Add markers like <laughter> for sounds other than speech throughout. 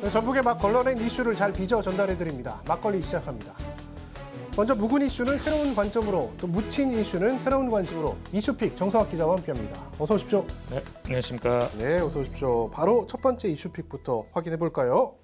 네, 전북의 막 걸러낸 이슈를 잘 빚어 전달해 드립니다. 막걸리 시작합니다. 먼저 묵은 이슈는 새로운 관점으로 또 묻힌 이슈는 새로운 관심으로 이슈픽 정성학 기자와 함께합니다. 어서 오십시오. 네, 안녕하십니까. 네, 어서 오십시오. 바로 첫 번째 이슈픽부터 확인해 볼까요?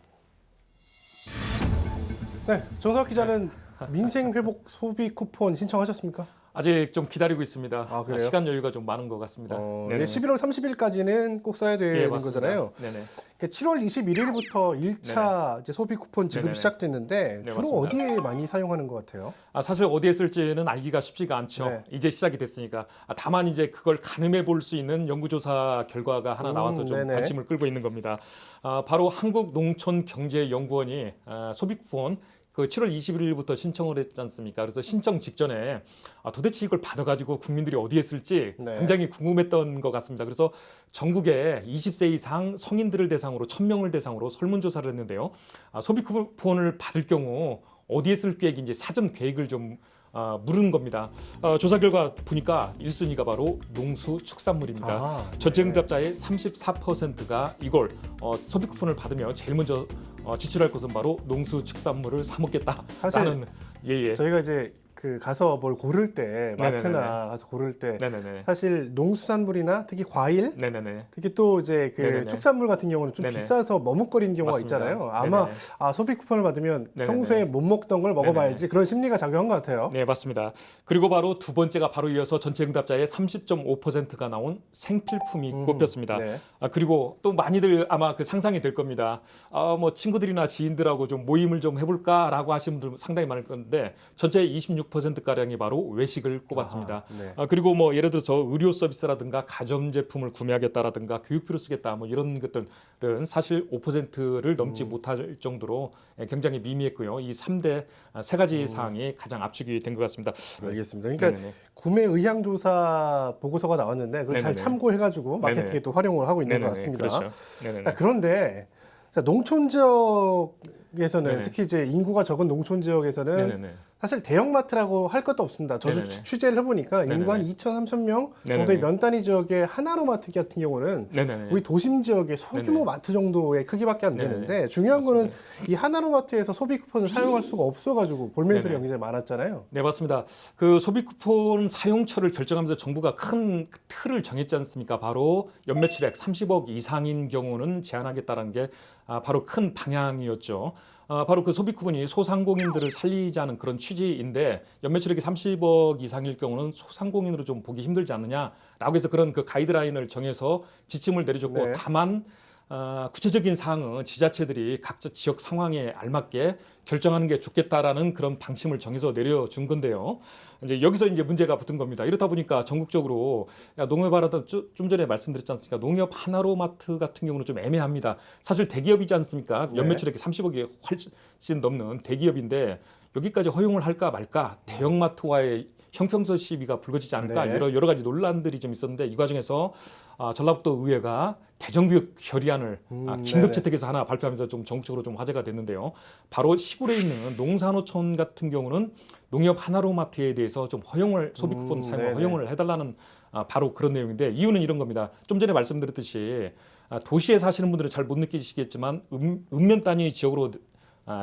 네, 정성학 기자는 민생 회복 소비 쿠폰 신청하셨습니까? 아직 좀 기다리고 있습니다. 아, 그래요? 시간 여유가 좀 많은 것 같습니다. 어, 네네. 이게 11월 30일까지는 꼭 써야 되는 예, 맞습니다. 거잖아요. 네네. 그러니까 7월 21일부터 1차 이제 소비 쿠폰 지급이 네네. 시작됐는데 네, 주로 맞습니다. 어디에 많이 사용하는 것 같아요? 아, 사실 어디에 쓸지는 알기가 쉽지가 않죠. 네. 이제 시작이 됐으니까. 아, 다만 이제 그걸 가늠해 볼 수 있는 연구조사 결과가 하나 음, 나와서 좀 네네. 관심을 끌고 있는 겁니다. 아, 바로 한국농촌경제연구원이 아, 소비 쿠폰 그 7월 21일부터 신청을 했지 않습니까? 그래서 신청 직전에 아, 도대체 이걸 받아가지고 국민들이 어디에 쓸지 네. 굉장히 궁금했던 것 같습니다. 그래서 전국에 20세 이상 성인들을 대상으로 1000명을 대상으로 설문조사를 했는데요. 아, 소비 쿠폰을 받을 경우 어디에 쓸 계획인지 사전 계획을 좀 아, 물은 겁니다. 어, 조사 결과 보니까 1순위가 바로 농수 축산물입니다. 아, 전체 네. 응답자의 34%가 이걸 어, 소비 쿠폰을 받으면 제일 먼저 어, 지출할 것은 바로 농수축산물을 사 먹겠다라는 예예. 저희가 이제 그 가서 뭘 고를 때 마트나 네네네. 가서 고를 때 네네네. 사실 농수산물이나 특히 과일 네네네. 특히 또 이제 그 네네네. 축산물 같은 경우는 좀 네네. 비싸서 머뭇거리는 경우가 맞습니다. 있잖아요. 아마 아, 소비 쿠폰을 받으면 네네네. 평소에 못 먹던 걸 먹어봐야지 네네. 그런 심리가 작용한 것 같아요. 네 맞습니다. 그리고 바로 두 번째가 바로 이어서 전체 응답자의 30.5%가 나온 생필품이 음, 꼽혔습니다. 네. 아, 그리고 또 많이들 아마 그 상상이 될 겁니다. 아, 뭐 친구들이나 지인들하고 좀 모임을 좀 해볼까라고 하시는 분들 상당히 많을 건데 전체의 26% 40%가량이 바로 외식을 꼽았습니다. 아, 네. 아, 그리고 뭐 예를 들어서 의료 서비스라든가 가전 제품을 구매하겠다라든가 교육비로 쓰겠다 뭐 이런 것들은 사실 5%를 넘지 음. 못할 정도로 굉장히 미미했고요. 이 3대 세 가지 음. 사항이 가장 압축이 된 것 같습니다. 알겠습니다. 그러니까 네네. 구매 의향 조사 보고서가 나왔는데 그걸 네네네. 잘 네, 참고해 가지고 마케팅에 네네. 또 활용을 하고 있는 네네네. 것 같습니다. 그렇죠. 아, 그런데 농촌 지역에서는 네네. 특히 이제 인구가 적은 농촌 지역에서는 네네. 사실 대형마트라고 할 것도 없습니다. 저도 네네네. 취- 취재를 해보니까 인구 한 2천, 3천 명 정도의. 면 단위 지역의 하나로마트 같은 경우는 네네네. 우리 도심 지역의 소규모 네네. 마트 정도의 크기밖에 안 네네. 되는데 중요한 거는 맞습니다. 이 하나로마트에서 소비 쿠폰을 사용할 수가 없어가지고 볼멘 소리가 네네. 굉장히 많았잖아요. 네 맞습니다. 그 소비 쿠폰 사용처를 결정하면서 정부가 큰 틀을 정했지 않습니까? 바로 연매출액 30억 이상인 경우는 제한하겠다는 게 아, 바로 큰 방향이었죠. 아, 바로 그 소비 쿠폰이 소상공인들을 살리자는 그런 취지인데 연매출액이 30억 이상일 경우는 소상공인으로 좀 보기 힘들지 않느냐라고 해서 그런 그 가이드라인을 정해서 지침을 내려줬고 네. 다만 어, 구체적인 사항은 지자체들이 각자 지역 상황에 알맞게 결정하는 게 좋겠다라는 그런 방침을 정해서 내려준 건데요. 이제 여기서 이제 문제가 붙은 겁니다. 이렇다 보니까 전국적으로 야, 농협하라도 좀, 좀 전에 말씀드렸지 않습니까? 농협 하나로마트 같은 경우는 좀 애매합니다. 사실 대기업이지 않습니까? 네. 연매출 액이 30억이 훨씬 넘는 대기업인데 여기까지 허용을 할까 말까 대형마트와의 형평성 시비가 불거지지 않을까 네. 여러 여러 가지 논란들이 좀 있었는데 이 과정에서 아, 전라북도 의회가 대정교육 결의안을 음, 아, 네네. 긴급 채택해서 하나 발표하면서 좀 전국적으로 좀 화제가 됐는데요. 바로 시골에 있는 농산호촌 같은 경우는 농협 하나로마트에 대해서 좀 허용을 소비 쿠폰 음, 사용을 네네. 허용을 해달라는 아, 바로 그런 내용인데 이유는 이런 겁니다. 좀 전에 말씀드렸듯이 아, 도시에 사시는 분들은 잘 못 느끼시겠지만 음, 면 단위 지역으로 아,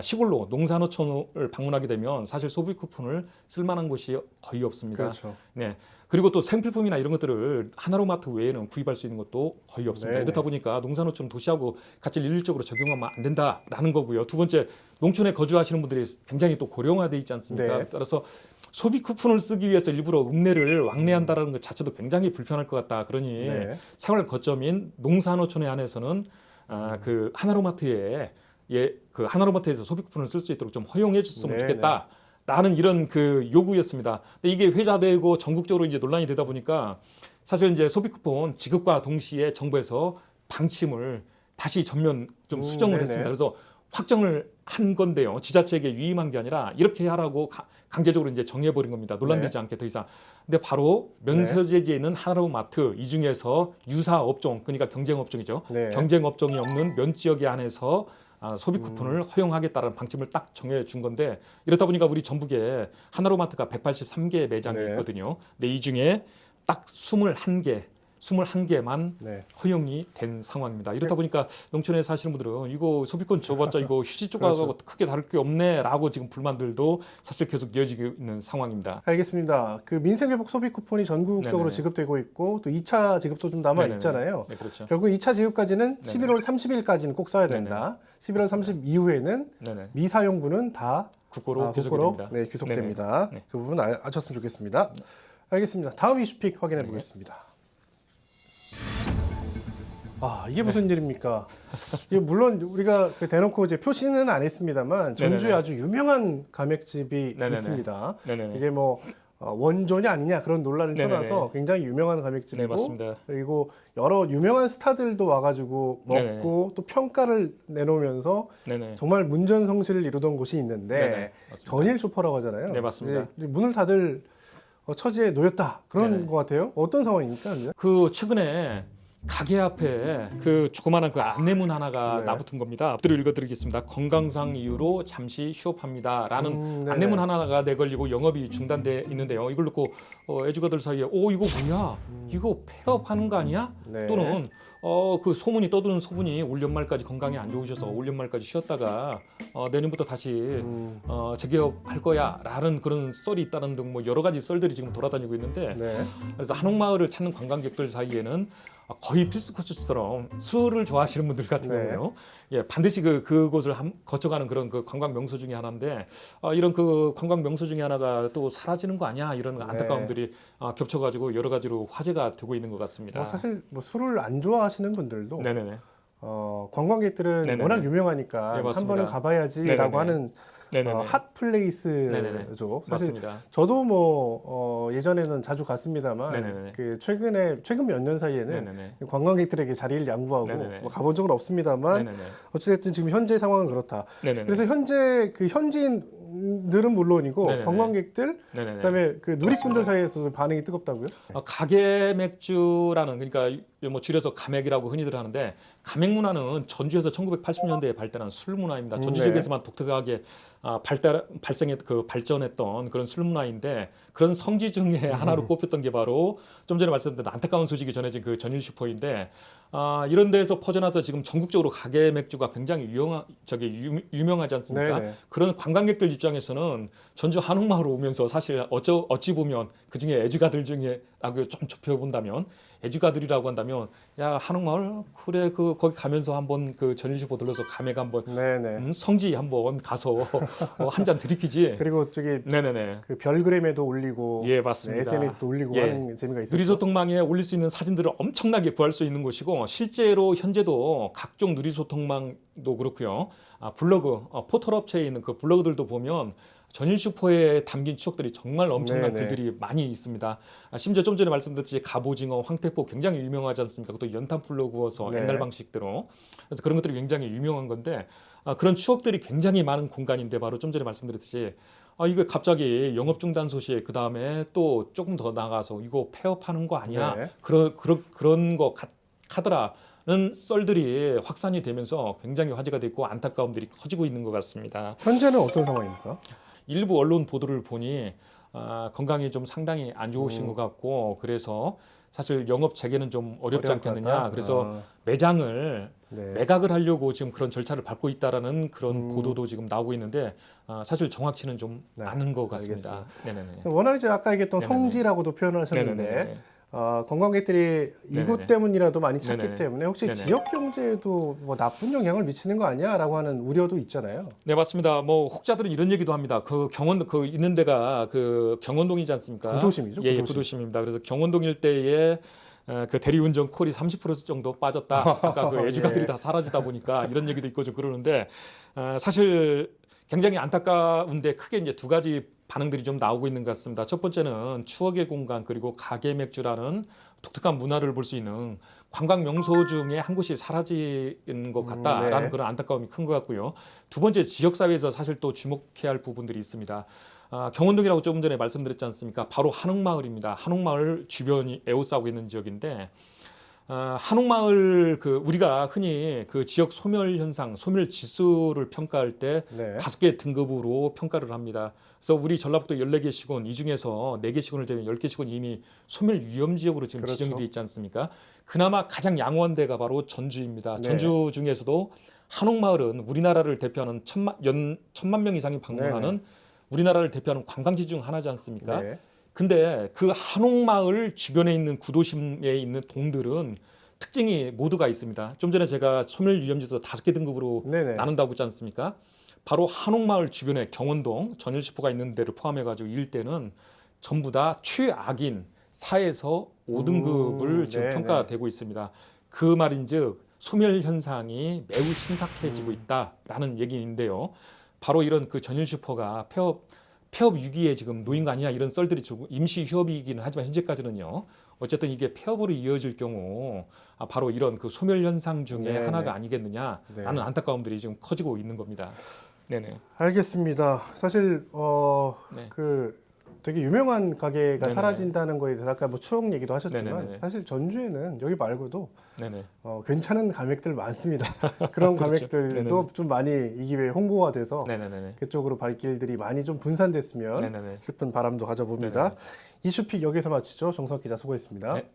시골로 농산호촌을 방문하게 되면 사실 소비 쿠폰을 쓸만한 곳이 거의 없습니다. 그렇죠. 네. 그리고 또 생필품이나 이런 것들을 하나로마트 외에는 구입할 수 있는 것도 거의 없습니다. 네네. 이렇다 보니까 농산호촌 도시하고 같이 일률적으로 적용하면 안 된다라는 거고요. 두 번째 농촌에 거주하시는 분들이 굉장히 또 고령화돼 있지 않습니까? 네. 따라서 소비 쿠폰을 쓰기 위해서 일부러 읍내를 왕래한다라는 것 자체도 굉장히 불편할 것 같다. 그러니 네. 생활 거점인 농산호촌에 한해서는 아, 그 하나로마트에 예, 그 하나로마트에서 소비 쿠폰을 쓸 수 있도록 좀 허용해 줬으면 네, 좋겠다. 라는 이런 그 요구였습니다. 근데 이게 회자되고 전국적으로 이제 논란이 되다 보니까 사실 이제 소비 쿠폰 지급과 동시에 정부에서 방침을 다시 전면 좀 음, 수정을 네네. 했습니다. 그래서 확정을 한 건데요. 지자체에게 위임한 게 아니라 이렇게 하라고 가- 강제적으로 이제 정해버린 겁니다. 논란되지 않게 더 이상. 근데 바로 면세제지에 있는 하나로마트 이 중에서 유사 업종, 그러니까 경쟁 업종이죠. 네. 경쟁 업종이 없는 면 지역에 한해서 아, 소비 쿠폰을 허용하겠다는 방침을 딱 정해 준 건데 이렇다 보니까 우리 전북에 하나로마트가 183개 매장이 네. 있거든요. 근데 이 중에 딱 21개 21개만 네. 허용이 된 상황입니다. 이렇다 보니까 농촌에 사시는 분들은 이거 소비권 줘봤자 <laughs> 이거 휴지 조각하고 그렇죠. 크게 다를 게 없네라고 지금 불만들도 사실 계속 이어지고 있는 상황입니다. 알겠습니다. 그 민생회복 소비 쿠폰이 전국적으로 네네네. 지급되고 있고 또 2차 지급도 좀 남아 네네네. 있잖아요. 네, 그렇죠. 결국 2차 지급까지는 네네. 11월 30일까지는 꼭 써야 된다. 11월 30 이후에는 네네. 미사용분은 다 국고로 아, 국고로 됩니다. 네, 귀속됩니다. 네네. 네. 그 부분 알- 아셨으면 좋겠습니다. 알겠습니다. 다음 이슈픽 확인해 보겠습니다. 아 이게 무슨 네. 일입니까? 이게 물론 우리가 그 대놓고 이제 표시는 안 했습니다만 전주에 네네네. 아주 유명한 가맥집이 네네네. 있습니다. 네네. 이게 뭐 어, 원조냐 아니냐 그런 논란을 네네네. 떠나서 굉장히 유명한 가맥집이고 네 맞습니다. 그리고 여러 유명한 스타들도 와가지고 네네. 먹고 또 평가를 내놓으면서 네네. 정말 문전성시를 이루던 곳이 있는데 네네. 맞습니다. 전일 슈퍼라고 하잖아요. 네, 맞습니다. 이제 문을 닫을 어, 처지에 놓였다 그런 네네. 것 같아요. 어떤 상황입니까? 그 최근에 가게 앞에 그 조그마한 그 안내문 하나가 네. 나붙은 겁니다. 앞뒤로 읽어드리겠습니다. 건강상 이유로 잠시 휴업합니다라는 음, 네네. 안내문 하나가 내걸리고 영업이 중단돼 있는데요. 이걸 놓고 어, 애주가들 사이에 오 이거 뭐야? 이거 폐업하는 거 아니야? 네. 또는 어, 그 소문이 떠드는 소문이 올 연말까지 건강이 안 좋으셔서 올 연말까지 쉬었다가 어, 내년부터 다시 음, 어, 재개업할 거야라는 그런 썰이 있다는 등 뭐 여러 가지 썰들이 지금 돌아다니고 있는데 네. 그래서 한옥마을을 찾는 관광객들 사이에는 거의 필수 코스처럼 술을 좋아하시는 분들 같은 네. 경우에요. 예, 반드시 그 그곳을 함- 거쳐가는 그런 그 관광 명소 중에 하나인데 아, 이런 그 관광 명소 중에 하나가 또 사라지는 거 아니야 이런 네. 안타까움들이 아, 겹쳐가지고 여러 가지로 화제가 되고 있는 것 같습니다. 뭐 사실 뭐 술을 안 좋아 하시는 분들도 네네네. 어, 관광객들은 네네네. 워낙 유명하니까 네, 한 맞습니다. 번은 가봐야지라고. 하는. 어, 핫. 플레이스죠. 사실 맞습니다. 저도 뭐 어, 예전에는 자주 갔습니다만 네네네. 그 최근에 최근 몇 년 사이에는 네네네. 관광객들에게 자리를 양보하고 네네네. 뭐 가본 적은 없습니다만 네네네. 어찌됐든 지금 현재 상황은 그렇다. 네네네. 그래서 현재 그 현지인들은 물론이고 네네네. 관광객들 네네네. 그다음에 그 누리꾼들 사이에서도 반응이 뜨겁다고요? 어, 가게 맥주라는 그러니까 이- 뭐 줄여서 가맥이라고 흔히들 하는데 가맥 문화는 전주에서 1980년대에 발달한 술 문화입니다. 음, 전주 네. 지역에서만 독특하게 아, 발달 발생했 그 발전했던 그런 술 문화인데 그런 성지 중에 음. 하나로 꼽혔던 게 바로 좀 전에 말씀드린 안타까운 소식이 전해진 그 전일 슈퍼인데 아, 이런 데에서 퍼져나서 지금 전국적으로 가게 맥주가 굉장히 유용하 저기 유, 유명하지 않습니까? 네네. 그런 관광객들 입장에서는 전주 한옥마을 오면서 사실 어쩌, 어찌 보면 그 중에 애주가들 중에 라고 좀 좁혀 본다면 애주가들이라고 한다면 야 한옥마을 그래 그 거기 가면서 한번 그 전일주보 들러서 감액 한번. 음, 성지 한번 가서 <laughs> 어, 한잔 들이키지. 그리고 저기 네네네. 그 별그램에도 올리고 예 맞습니다. 네, SNS도 올리고 예. 하는 재미가 있어요. 누리소통망에 올릴 수 있는 사진들을 엄청나게 구할 수 있는 곳이고 실제로 현재도 각종 누리소통망도 그렇고요. 아, 블로그 어, 포털 업체에 있는 그 블로그들도 보면 전일 슈퍼에 담긴 추억들이 정말 엄청난 네네. 글들이 많이 있습니다. 아, 심지어 좀 전에 말씀드렸듯이 갑오징어, 황태포 굉장히 유명하지 않습니까? 또 연탄불로 구워서 네. 옛날 방식대로 그래서 그런 것들이 굉장히 유명한 건데 아, 그런 추억들이 굉장히 많은 공간인데 바로 좀 전에 말씀드렸듯이 아 이거 갑자기 영업 중단 소식 그 다음에 또 조금 더 나가서 이거 폐업하는 거 아니야 네. 그런 그런 그런 거 같, 하더라 는 썰들이 확산이 되면서 굉장히 화제가 됐고 안타까움들이 커지고 있는 것 같습니다. 현재는 어떤 상황입니까? 일부 언론 보도를 보니 아, 건강이 좀 상당히 안 좋으신 것 같고 그래서 사실 영업 재개는 좀 어렵지 않겠느냐? 그래서 아, 매장을 네. 매각을 하려고 지금 그런 절차를 밟고 있다라는 그런 음. 보도도 지금 나오고 있는데 아, 사실 정확치는 좀 네, 않은 것 같습니다. 네네네. 워낙 이제 아까 얘기했던 네네네. 성지라고도 표현을 하셨는데 네네네. 어, 관광객들이 이곳 네네네. 때문이라도 많이 찾기 네네네. 때문에 혹시 네네. 지역 경제에도 뭐 나쁜 영향을 미치는 거 아니야라고 하는 우려도 있잖아요. 네 맞습니다. 뭐 혹자들은 이런 얘기도 합니다. 그 경원 그 있는 데가 그 경원동이지 않습니까? 구도심이죠, 예, 예, 구도심. 구도심 입니다. 그래서 경원동 일대에 에, 그 대리운전 콜이 30% 정도 빠졌다. 아까 그 <laughs> 애주가들이 예. 다 사라지다 보니까 이런 얘기도 있고 좀 그러는데 어, 사실 굉장히 안타까운데 크게 이제 두 가지 반응들이 좀 나오고 있는 것 같습니다. 첫 번째는 추억의 공간 그리고 가게 맥주라는 독특한 문화를 볼 수 있는 관광 명소 중에 한 곳이 사라진 것 같다라는 음, 네. 그런 안타까움이 큰 것 같고요. 두 번째 지역 사회에서 사실 또 주목해야 할 부분들이 있습니다. 아, 경원동이라고 조금 전에 말씀드렸지 않습니까? 바로 한옥마을입니다. 한옥마을 주변이 에워싸고 있는 지역인데 아, 한옥마을 그 우리가 흔히 그 지역 소멸 현상, 소멸 지수를 평가할 때 네. 다섯 개 등급으로 평가를 합니다. 그래서 우리 전라북도 14개 시군 이 중에서 4개 시군을 제외 10개 시군 이미 소멸 위험 지역으로 지금 그렇죠. 지정이 돼 있지 않습니까? 그나마 가장 양호한데가 바로 전주입니다. 네. 전주 중에서도 한옥마을은 우리나라를 대표하는 천만 연 천만 명 이상이 방문하는 우리나라를 대표하는 관광지 중 하나지 않습니까? 네. 근데 그 한옥마을 주변에 있는 구도심에 있는 동들은 특징이 모두가 있습니다. 좀 전에 제가 소멸 위험지수 다섯 개 등급으로 네네. 나눈다고 했지 않습니까? 바로 한옥마을 주변에 경원동, 전일시포가 있는 데를 포함해 가지고 이 일대는 전부 다 최악인 4에서 5등급을 음, 지금 네네. 평가되고 있습니다. 그 말인즉 소멸 현상이 매우 심각해지고 음. 있다라는 얘기인데요. 바로 이런 그 전일 슈퍼가 폐업 폐업 위기에 지금 놓인 거 아니냐 이런 썰들이 좀 임시 휴업이기는 하지만 현재까지는요. 어쨌든 이게 폐업으로 이어질 경우 아, 바로 이런 그 소멸 현상 중에 네네. 하나가 아니겠느냐라는 네. 안타까움들이 지금 커지고 있는 겁니다. 네네. 알겠습니다. 사실 어, 네. 그 되게 유명한 가게가 네네네. 사라진다는 거에 대해서 아까 뭐 추억 얘기도 하셨지만 네네네. 사실 전주에는 여기 말고도 네네. 어, 괜찮은 가맥들 많습니다. <laughs> 그런 그렇죠. 가맥들도 네네네. 좀 많이 이 기회에 홍보가 돼서 네네네. 그쪽으로 발길들이 많이 좀 분산됐으면 네네네. 싶은 바람도 가져봅니다. 네네. 이슈픽 여기서 마치죠. 정석 기자 수고했습니다. 네.